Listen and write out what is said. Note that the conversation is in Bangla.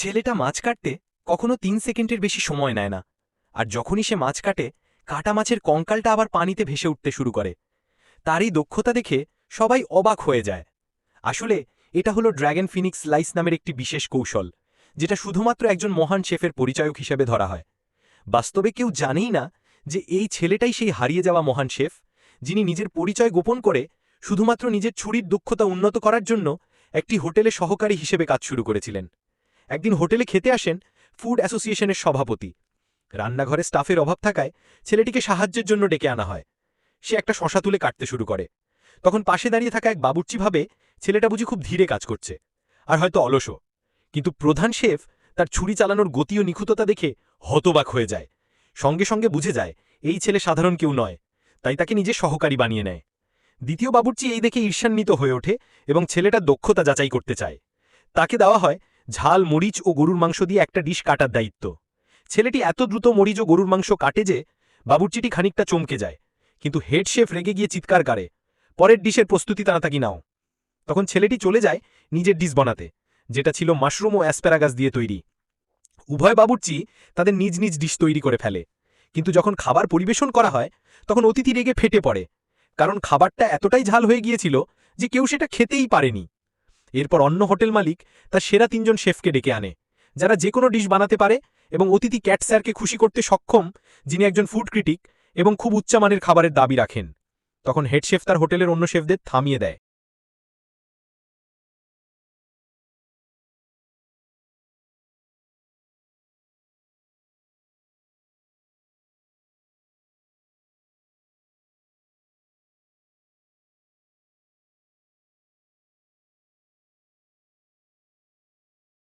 ছেলেটা মাছ কাটতে কখনো তিন সেকেন্ডের বেশি সময় নেয় না। আর যখনই সে মাছ কাটে, কাটা মাছের কঙ্কালটা আবার পানিতে ভেসে উঠতে শুরু করে। তার এই দক্ষতা দেখে সবাই অবাক হয়ে যায়। আসলে এটা হলো ড্র্যাগন ফিনিক্স লাইস নামের একটি বিশেষ কৌশল, যেটা শুধুমাত্র একজন মহান শেফের পরিচয়ক হিসেবে ধরা হয়। বাস্তবে কেউ জানেই না যে এই ছেলেটাই সেই হারিয়ে যাওয়া মহান শেফ, যিনি নিজের পরিচয় গোপন করে শুধুমাত্র নিজের ছুরির দক্ষতা উন্নত করার জন্য একটি হোটেলে সহকারী হিসেবে কাজ শুরু করেছিলেন। একদিন হোটেলে খেতে আসেন ফুড অ্যাসোসিয়েশনের সভাপতি। রান্নাঘরে স্টাফের অভাব থাকায় ছেলেটিকে সাহায্যের জন্য ডেকে আনা হয়। সে একটা শশা তুলে কাটতে শুরু করে। তখন পাশে দাঁড়িয়ে থাকা এক বাবুর্চি ভাবে ছেলেটা বুঝি খুব ধীরে কাজ করছে আর হয়তো অলসও। কিন্তু প্রধান শেফ তার ছুরি চালানোর গতি ও নিখুঁততা দেখে হতবাক হয়ে যায়। সঙ্গে সঙ্গে বুঝে যায়, এই ছেলে সাধারণ কেউ নয়, তাই তাকে নিজে সহকারী বানিয়ে নেয়। দ্বিতীয় বাবুর্চি এই দেখে ঈর্ষান্বিত হয়ে ওঠে এবং ছেলেটার দক্ষতা যাচাই করতে চায়। তাকে দেওয়া হয় ঝাল, মরিচ ও গরুর মাংস দিয়ে একটা ডিশ কাটার দায়িত্ব। ছেলেটি এত দ্রুত মরিচ ও গরুর মাংস কাটে যে বাবুর্চিটি খানিকটা চমকে যায়। কিন্তু হেড শেফ রেগে গিয়ে চিৎকার করে, পরের ডিশের প্রস্তুতি তাড়াতাড়ি নাও। তখন ছেলেটি চলে যায় নিজের ডিশ বানাতে, যেটা ছিল মাশরুম ও অ্যাসপ্যারাগাস দিয়ে তৈরি। উভয় বাবুর্চি তাদের নিজ নিজ ডিশ তৈরি করে ফেলে। কিন্তু যখন খাবার পরিবেশন করা হয়, তখন অতিথি রেগে ফেটে পড়ে। কারণ খাবারটা এতটাই ঝাল হয়ে গিয়েছিল যে কেউ সেটা খেতেই পারেনি। এরপর অন্য হোটেল মালিক তার সেরা তিনজন শেফকে ডেকে আনে, যারা যে কোনো ডিশ বানাতে পারে এবং অতিথি ক্যাট স্যারকে খুশি করতে সক্ষম, যিনি একজন ফুড ক্রিটিক এবং খুব উচ্চমানের খাবারের দাবি রাখেন। তখন হেড শেফ তার হোটেলের অন্য শেফদের থামিয়ে দেয়।